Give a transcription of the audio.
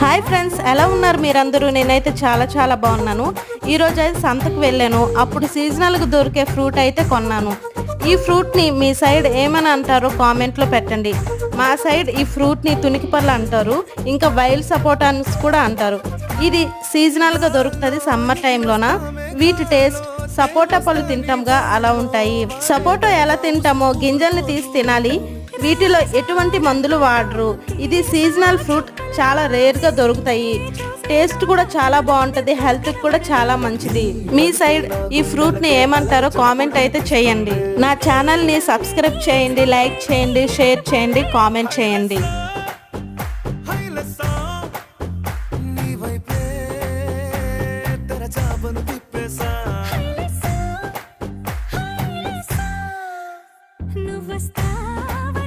Hi friends ఎలా ఉన్నారు మీరందరూ? నేనైతే చాలా చాలా బాగున్నాను. ఈరోజు అయితే సంతకు వెళ్ళాను. అప్పుడు సీజనల్గా దొరికే ఫ్రూట్ అయితే కొన్నాను. ఈ ఫ్రూట్ని మీ సైడ్ ఏమని అంటారో కామెంట్లో పెట్టండి. మా సైడ్ ఈ ఫ్రూట్ని తునికిపళ్ళు అంటారు. ఇంకా వైల్డ్ సపోటాన్స్ కూడా అంటారు. ఇది సీజనల్గా దొరుకుతుంది సమ్మర్ టైంలోన వీటి టేస్ట్ సపోటా పళ్ళు తింటాంగా అలా ఉంటాయి. సపోటా ఎలా తింటామో గింజల్ని తీసి తినాలి. వీటిలో ఎటువంటి మందులు వాడరు. ఇది సీజనల్ ఫ్రూట్ చాలా రేర్గా దొరుకుతాయి. టేస్ట్ కూడా చాలా బాగుంటుంది హెల్త్కి కూడా చాలా మంచిది. మీ సైడ్ ఈ ఫ్రూట్ని ఏమంటారో కామెంట్ అయితే చేయండి. నా ఛానల్ని సబ్స్క్రైబ్ చేయండి లైక్ చేయండి షేర్ చేయండి కామెంట్ చేయండి. నువ్వు వస్తావా